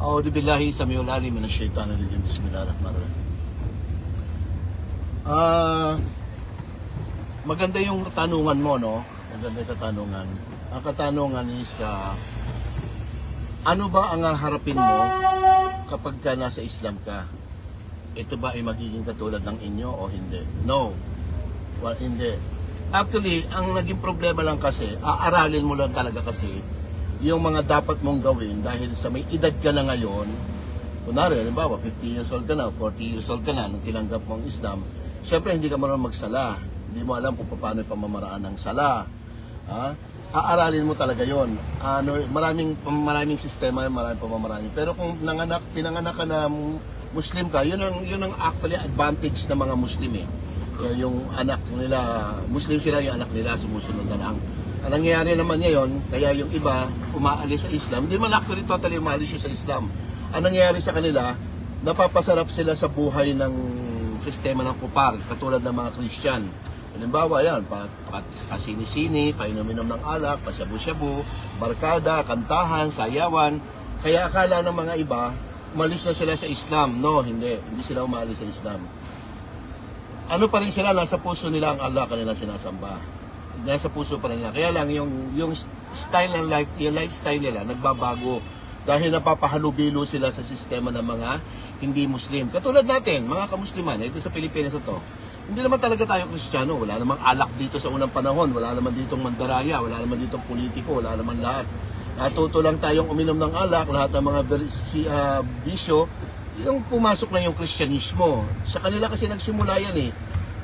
أعوذ بالله السميع العليم من الشيطان الرجيم بسم الله الرحمن الرحيم Ah, maganda yung katanungan mo, no? Maganda yung katanungan. Ang katanungan is, ah, ano ba ang harapin mo kapag ka nasa Islam ka? Ito ba ay magiging katulad ng inyo o hindi? No. Well, hindi. Actually, ang naging problema lang kasi, aaralin mo lang talaga kasi yung mga dapat mong gawin dahil sa may edad ka na ngayon, kunwari, halimbawa, 50 years old ka na, 40 years old ka na, nung tinanggap mo ang Islam, syempre hindi ka marunong magsala. Hindi mo alam kung paano pamamaraan ng sala. Ha? Aaralin mo talaga yon. Ano, maraming maraming sistema, maraming pamamaraan. Pero kung nanganak, pinanganak ka na Muslim ka, yun ang yun ang actually advantage ng mga Muslim. Eh, Yung anak nila, Muslim sila, yung anak nila sumusunod na lang. Ang nangyayari naman ngayon, kaya yung iba umaalis sa Islam, hindi man actually totally umaalis sa Islam. Ang nangyayari sa kanila, napapasarap sila sa buhay ng sistema ng kupar, katulad ng mga Christian. Halimbawa yan, pa, pa, kasini-sini, painom-inom ng alak, pasyabu-syabu, barkada, kantahan, sayawan. Kaya akala ng mga iba, umalis na sila sa Islam. No, hindi. Hindi sila umalis sa Islam. Ano pa rin sila, nasa puso nila ang Allah kanila sinasamba. Nasa puso pa nila. Kaya lang, yung, yung style ng life, yung lifestyle nila, nagbabago. Dahil napapahalubilo sila sa sistema ng mga hindi Muslim. Katulad natin, mga kamusliman, ito sa Pilipinas ito. Hindi naman talaga tayo Kristiyano. Wala namang alak dito sa unang panahon. Wala naman ditong mandaraya. Wala naman ditong politiko. Wala naman lahat. Natuto lang tayong uminom ng alak. Lahat ng mga ah, bisyo. Yung pumasok na yung Kristyanismo. Sa kanila kasi nagsimula yan eh.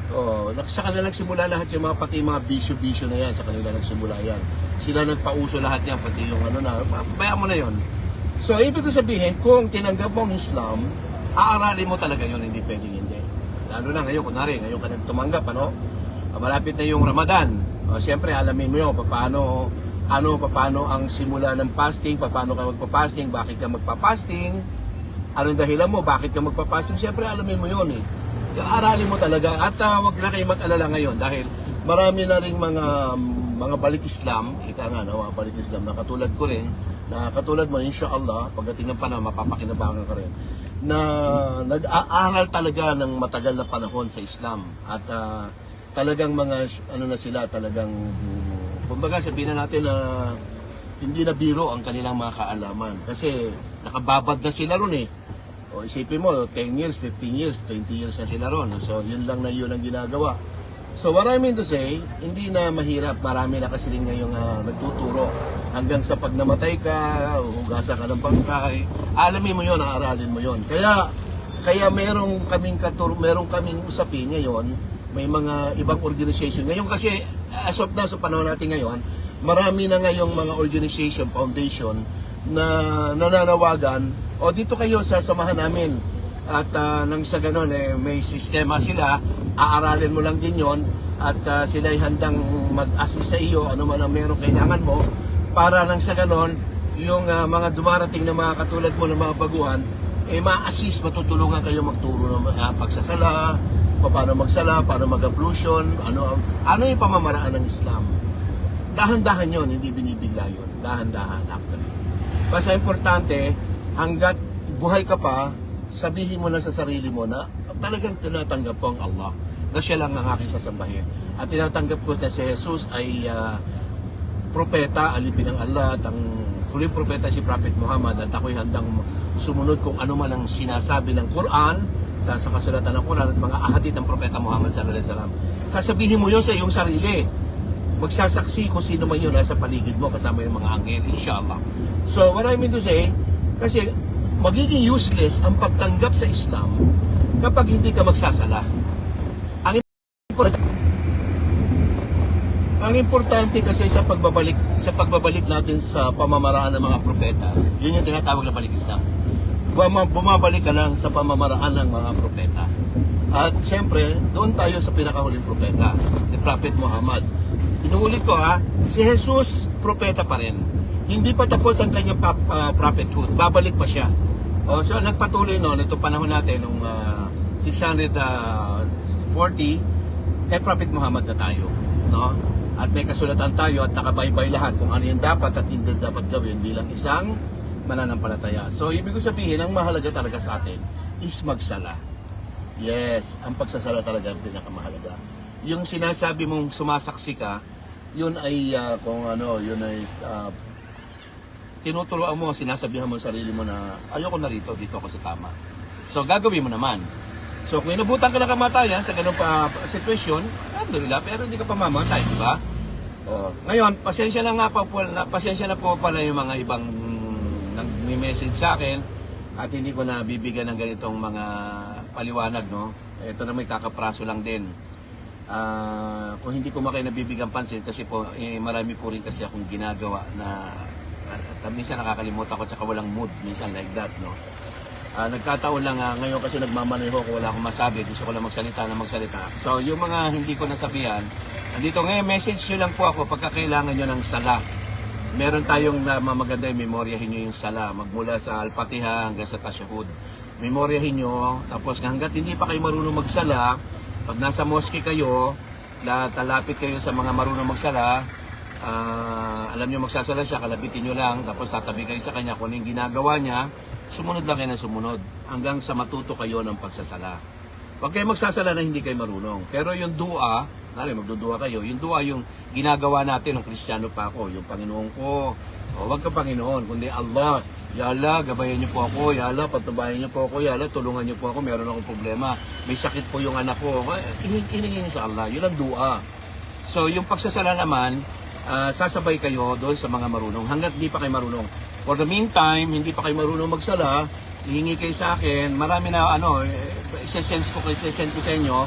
Oh, sa kanila nagsimula lahat yung mga pati mga bisyo-bisyo na yan. Sa kanila nagsimula yan. Sila nagpauso lahat yan. Pati yung ano na. Bayaan mo na yon. So, ibig ko sabihin, kung tinanggap mo ang Islam, aaralin mo talaga yun, hindi pwedeng hindi. Lalo na ngayon, kunwari, ngayon ka nagtumanggap, ano? Malapit na yung Ramadan. O, Siyempre, alamin mo yun, paano, ano, paano ang simula ng fasting, paano ka magpa-fasting, bakit ka magpa-fasting, anong dahilan mo, bakit ka magpa-fasting, siyempre, alamin mo yun eh. Aralin mo talaga, at uh, wag na kayo mag-alala ngayon, dahil marami na ring mga mga balik Islam, ika nga, no, mga balik Islam na katulad ko rin, na katulad mo, inshallah, pagdating ng panahon, mapapakinabangan ka rin, na nag-aaral talaga ng matagal na panahon sa Islam. At ah, talagang mga, ano na sila, talagang, kumbaga sabihin na natin na hindi na biro ang kanilang mga kaalaman. Kasi nakababad na sila ron eh. O isipin mo, 10 years, 15 years, 20 years na sila ron. So yun lang na yun ang ginagawa. So what I mean to say, hindi na mahirap. Marami na kasi rin ngayong ah, nagtuturo. Hanggang sa pag namatay ka, hugasa ka ng bangkay. Alamin mo yon, aralin mo yon. Kaya kaya merong kaming katur merong kaming usapin ngayon, may mga ibang organization. Ngayon kasi as of now sa panahon natin ngayon, marami na ngayong mga organization, foundation na nananawagan o dito kayo sa samahan namin. At ah, nang sa ganon eh, may sistema sila aaralin mo lang din yon at ah, sila ay handang mag-assist sa iyo ano man ang meron kailangan mo. Para nang sa ganon yung ah, mga dumarating na mga katulad mo ng mga baguhan eh ma-assist matutulungan kayo magturo ng ah, pagsasala paano magsala paano mag-ablution ano ano yung pamamaraan ng Islam. Dahan-dahan yon hindi binibigla yon dahan-dahan actually. Basta importante hanggat buhay ka pa sabihin mo na sa sarili mo na talagang tinatanggap ko ang Allah na siya lang ang aking sasambahin. At tinatanggap ko na si Jesus ay ah, propeta alipin ng Allah at ang huling propeta si Prophet Muhammad. At ako'y handang sumunod kung ano man ang sinasabi ng Quran sa, sa kasulatan ng Quran at mga ahadith ng propeta Muhammad sallallahu alaihi wasallam. Sasabihin mo yun sa iyong sarili. Magsasaksi kung sino man yun nasa paligid mo kasama yung mga anghel, inshallah. So, what I mean to say, kasi magiging useless ang pagtanggap sa Islam kapag hindi ka magsasala. Ang importante, ang importante kasi sa pagbabalik sa pagbabalik natin sa pamamaraan ng mga propeta, yun yung tinatawag na balik Islam. Buma- Bumabalik ka lang sa pamamaraan ng mga propeta. At siyempre, doon tayo sa pinakahuling propeta, si Prophet Muhammad. Inuulit ko ha, si Jesus, propeta pa rin. Hindi pa tapos ang kanyang pa, ah, prophethood. Babalik pa siya. O, so, nagpatuloy noon, itong panahon natin, nung ah, 640, kay Prophet Muhammad na tayo. No? At may kasulatan tayo at nakabaybay lahat kung ano yung dapat at hindi dapat gawin bilang isang mananampalataya. So, ibig ko sabihin, ang mahalaga talaga sa atin is magsala. Yes, ang pagsasala talaga ang pinakamahalaga. Yung sinasabi mong sumasaksi ka, yun ay ah, kung ano, yun ay ah, tinuturoan mo, sinasabihan mo sa sarili mo na ayoko na rito, dito ako sa tama. So gagawin mo naman. So kung inabutan ka ng kamatayan sa ganung pa pa- sitwasyon, alhamdulillah, pero hindi ka pa mamatay, di ba? Oh, ngayon, pasensya na nga po, na, pasensya na po pala yung mga ibang nag-message sa akin at hindi ko na bibigyan ng ganitong mga paliwanag, no? Ito na may kakapraso lang din. Ah, kung hindi ko makay nabibigyan pansin kasi po eh, marami po rin kasi akong ginagawa na at, minsan nakakalimutan ko at saka walang mood minsan like that no? Ah, nagkataon lang ah, ngayon kasi nagmamaneho ko wala akong masabi gusto ko lang magsalita na magsalita. So yung mga hindi ko nasabihan andito ngayon message nyo lang po ako pagka kailangan nyo ng sala. Meron tayong na maganda yung memoryahin nyo yung sala magmula sa Al-Fatiha hanggang sa Tashahud. Memoryahin nyo tapos hanggat hindi pa kayo marunong magsala pag nasa mosque kayo la, talapit kayo sa mga marunong magsala Ah, alam nyo magsasala siya, kalabitin nyo lang, tapos tatabi kayo sa kanya kung ano yung ginagawa niya, sumunod lang kayo ng sumunod hanggang sa matuto kayo ng pagsasala. Huwag kayo magsasala na hindi kayo marunong. Pero yung dua, nari magdudua kayo, yung dua yung ginagawa natin ng Kristiyano pa ako, yung Panginoon ko, o wag ka Panginoon, kundi Allah, Ya Allah, gabayan niyo po ako, Ya Allah, patubayan niyo po ako, Ya Allah, tulungan niyo po ako, meron akong problema, may sakit po yung anak ko, iningin sa Allah, yun ang dua. So, yung pagsasala naman, ah, sasabay kayo doon sa mga marunong. Hanggat hindi pa kayo marunong. For the meantime, hindi pa kayo marunong magsala, hihingi kayo sa akin, marami na ano, eh, isa-sense ko, isa-send ko sa inyo,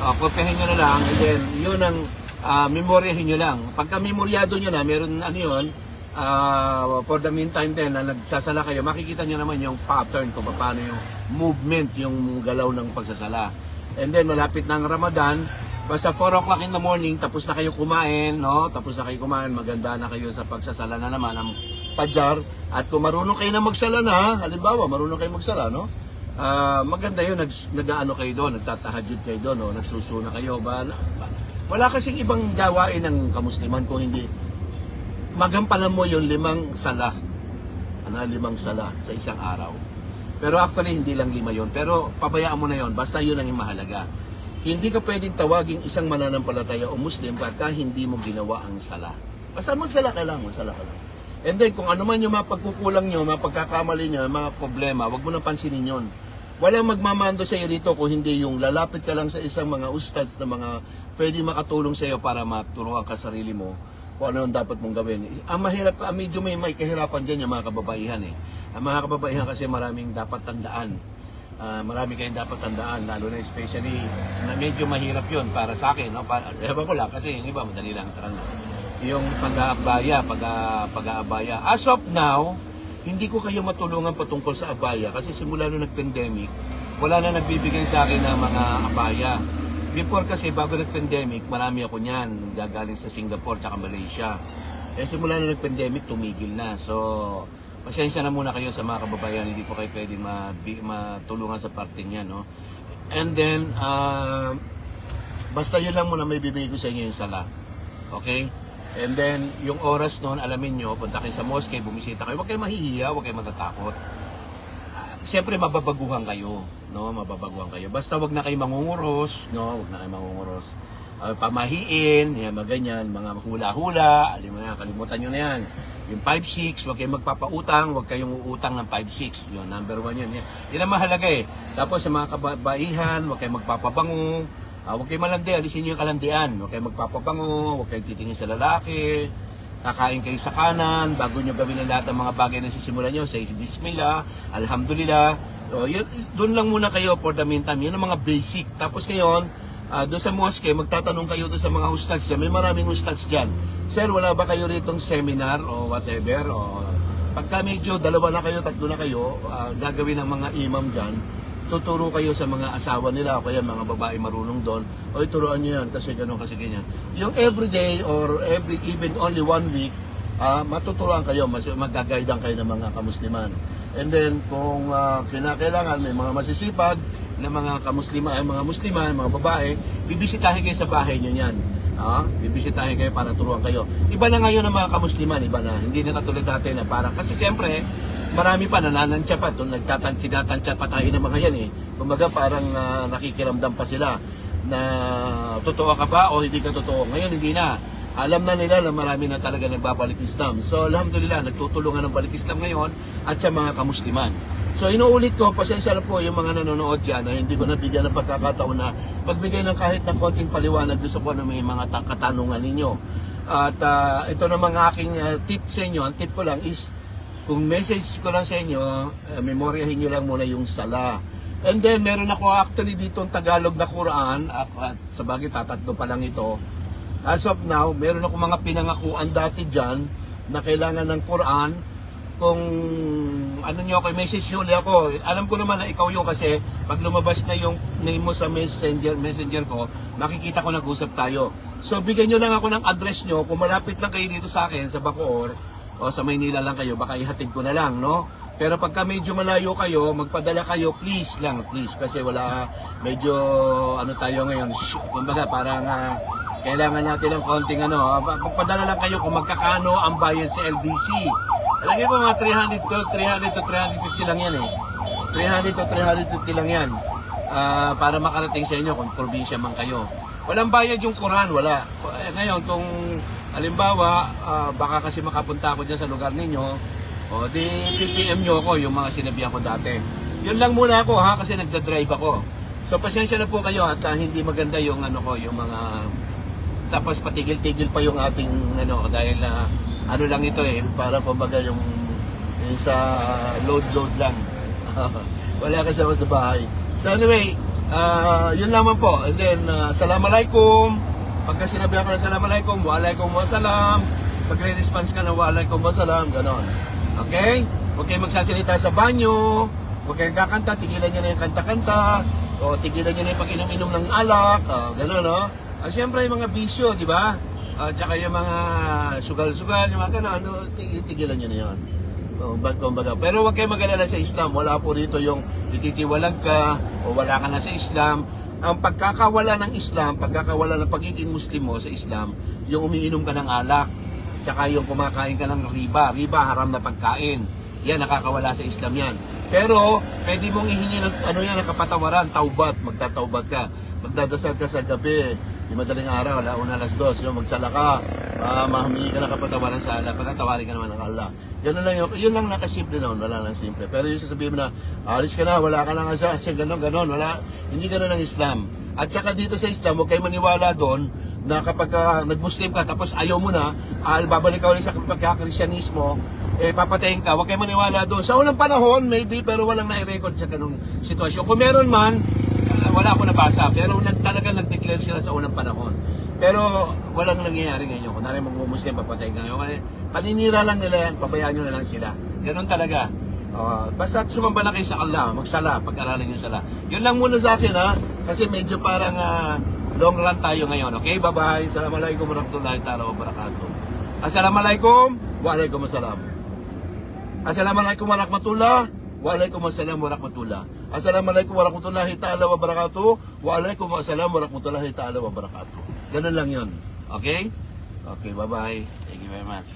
uh, kopyahin nyo na lang, and then, yun ang uh, memoryahin nyo lang. Pagka memoryado nyo na, meron ano yun, ah, for the meantime din, na nagsasala kayo, makikita nyo naman yung pattern kung paano yung movement, yung galaw ng pagsasala. And then, malapit ang Ramadan, Basta 4 o'clock in the morning, tapos na kayo kumain, no? Tapos na kayo kumain, maganda na kayo sa pagsasala na naman ang pajar. At kung marunong kayo na magsala na, halimbawa, marunong kayo magsala, no? Ah, maganda yun, nag, nag-ano kayo doon, nagtatahajud kayo doon, no? nagsusuna kayo. Ba, wala kasing ibang gawain ng kamusliman kung hindi magampalan mo yung limang sala. Ano, limang sala sa isang araw. Pero actually, hindi lang lima yon Pero pabayaan mo na yon Basta yun ang mahalaga. Hindi ka pwedeng tawaging isang mananampalataya o Muslim pagka hindi mo ginawa ang sala. Basta magsala ka lang, magsala ka lang. And then, kung ano man yung mga pagkukulang nyo, mga pagkakamali nyo, mga problema, wag mo na pansinin yon. Walang magmamando sa iyo dito kung hindi yung lalapit ka lang sa isang mga ustads na mga pwede makatulong sa iyo para maturuan ka sarili mo kung ano ang dapat mong gawin. Ang mahirap, ang medyo may, may kahirapan dyan yung mga kababaihan eh. Ang mga kababaihan kasi maraming dapat tandaan. Ah, marami kayong dapat tandaan, lalo na especially na medyo mahirap yun para sa akin. No? Para, ewan ko lang kasi yung iba madali lang sa kanila. Yung pag-aabaya, pag, pag-aabaya. As of now, hindi ko kayo matulungan patungkol sa abaya kasi simula nung nag-pandemic, wala na nagbibigay sa akin ng mga abaya. Before kasi, bago nag-pandemic, marami ako niyan, gagaling sa Singapore tsaka Malaysia. Eh simula nung nag-pandemic, tumigil na. So, pasensya na muna kayo sa mga kababayan, hindi po kayo pwede matulungan sa parte niya, no? And then, uh, basta yun lang muna may bibigay ko sa inyo yung sala. Okay? And then, yung oras noon, alamin nyo, punta kayo sa mosque, bumisita kayo, huwag kayo mahihiya, huwag kayo matatakot. Ah, Siyempre, mababaguhan kayo, no? Mababaguhan kayo. Basta wag na kayo mangunguros, no? Wag na kayo mangunguros. Ah, pamahiin, yan, mga ganyan, mga hula-hula, alam kalimutan nyo na yan. Yung 5-6, huwag kayong magpapautang, huwag kayong uutang ng 5-6. Yun, number one yun. Yan, yan ang mahalaga eh. Tapos sa mga kababaihan, huwag kayong magpapabango, Ah, huwag kayong malandi, alisin niyo yung kalandian. Huwag kayong magpapabango, huwag kayong titingin sa lalaki. Kakain kayo sa kanan, bago niyo gawin ang lahat ng mga bagay na sisimulan niyo, say Bismillah, Alhamdulillah. So, yun, doon lang muna kayo for the meantime. Yun ang mga basic. Tapos ngayon, ah, doon sa mosque, magtatanong kayo doon sa mga ustads dyan. May maraming ustads dyan. Sir, wala ba kayo ritong seminar o whatever? O, pagka medyo dalawa na kayo, tatlo na kayo, ah, gagawin ng mga imam dyan, tuturo kayo sa mga asawa nila o kaya mga babae marunong doon o ituruan nyo yan kasi gano'n kasi ganyan yung everyday or every even only one week ah matuturuan kayo mas magagaydan kayo ng mga kamusliman and then kung ah, kinakailangan may mga masisipag na mga kamuslima ay mga musliman mga babae bibisitahin kayo sa bahay nyo yan Ah, bibisitahin kayo para turuan kayo. Iba na ngayon ang mga kamusliman, iba na. Hindi na katulad dati na parang, kasi siyempre, marami pa nananansya pa, doon nagtatansya pa tayo ng mga yan eh. Kumbaga parang ah, nakikiramdam pa sila na totoo ka ba o hindi ka totoo. Ngayon hindi na. Alam na nila na marami na talaga nagbabalik Islam. So alhamdulillah, nagtutulungan ng balik Islam ngayon at sa mga kamusliman. So inuulit ko, pasensya na po yung mga nanonood dyan na hindi ko nabigyan ng pagkakataon na magbigay ng kahit ng konting paliwanag doon sa kung ano may mga ta- katanungan ninyo. At ah, ito na mga aking ah, tip sa inyo, ang tip ko lang is kung message ko lang sa inyo, uh, memoryahin nyo lang muna yung sala. And then, meron ako actually dito ang Tagalog na Quran, at, at sa bagay tatatlo pa lang ito. As of now, meron ako mga pinangakuan dati dyan na kailangan ng Quran. Kung ano nyo ako, message nyo ako. Alam ko naman na ikaw yun kasi pag lumabas na yung name mo sa messenger, messenger ko, makikita ko nag-usap tayo. So, bigyan nyo lang ako ng address nyo. Kung malapit lang kayo dito sa akin, sa Bacoor, o sa Maynila lang kayo, baka ihatid ko na lang, no? Pero pagka medyo malayo kayo, magpadala kayo, please lang, please. Kasi wala, medyo, ano tayo ngayon, kumbaga parang, ah, kailangan natin ng konting ano, ah, magpadala lang kayo kung magkakano ang bayad sa LBC. Lagi ko mga 300 to 300 to 350 lang yan eh. 300 to 350 lang yan. Ah, para makarating sa inyo kung probinsya man kayo. Walang bayad yung Quran, wala. Eh, ngayon, kung halimbawa, ah, baka kasi makapunta ako dyan sa lugar ninyo, o di PPM nyo ako yung mga sinabihan ko dati. Yun lang muna ako ha, kasi nagda-drive ako. So pasensya na po kayo at ah, hindi maganda yung ano ko, yung mga tapos patigil-tigil pa yung ating ano dahil na ano lang ito eh para kumbaga yung, yung sa load-load lang. Wala kasama sa bahay. So anyway, ah, yun lamang po. And then, uh, Assalamualaikum. Pagka sinabi ako ng Assalamualaikum, Waalaikum Wassalam. Pag response ka na Waalaikum Wassalam, ganon. Okay? Huwag kayong magsasalita sa banyo. Huwag kayong kakanta, tigilan nyo na yung kanta-kanta. O tigilan nyo na yung pag-inom-inom ng alak. Uh, ganon, no? Ah, Siyempre, yung mga bisyo, di ba? At tsaka yung mga sugal-sugal, yung mga gano'n, ano, tig- tigilan nyo na yun. Bag, kumbaga. Pero huwag kayo mag-alala sa Islam. Wala po rito yung ititiwalag ka o wala ka na sa Islam. Ang pagkakawala ng Islam, pagkakawala ng pagiging Muslim mo sa Islam, yung umiinom ka ng alak, tsaka yung kumakain ka ng riba. Riba, haram na pagkain. Yan, nakakawala sa Islam yan. Pero, pwede mong ihingi ng, ano yan, ng kapatawaran, taubat, magtataubat ka. Magdadasal ka sa gabi, di madaling araw, alauna alas dos, yung magsala ka, uh, mahumingi ka ng kapatawaran sa Allah, pagkatawarin ka naman ng Allah. Ganun lang yun, yun lang nakasimple noon, wala nang simple. Pero yung sasabihin mo na, alis ka na, wala ka na nga kasi ganun, ganun, wala, hindi ganun ang Islam. At saka dito sa Islam, huwag kayo maniwala doon, na kapag ka nag-Muslim ka tapos ayaw mo na, ah, babalik ka ulit sa pagkakrisyanismo, eh papatayin ka, huwag kayo maniwala doon. Sa unang panahon, maybe, pero walang na-record sa ganung sitwasyon. Kung meron man, wala ako nabasa, pero nag, talaga nag-declare sila sa unang panahon. Pero walang nangyayari ngayon. Kung narin mag-Muslim, papatayin ka ngayon. Paninira lang nila yan, pabayaan nyo na lang sila. Ganon talaga. Uh, basta sumamba na kayo sa Allah, magsala, pag-aralin yung sala. Yun lang muna sa akin ha, kasi medyo parang ah, long run tayo ngayon. Okay, bye-bye. Assalamualaikum warahmatullahi ta'ala wabarakatuh. Assalamualaikum, waalaikumsalam. Assalamualaikum warahmatullah. Waalaikumsalam warahmatullah. Assalamualaikum warahmatullahi ta'ala wabarakatuh. Waalaikumsalam warahmatullahi ta'ala wabarakatuh. Ganun lang yun. Okay? Okay, bye-bye. Thank you very much.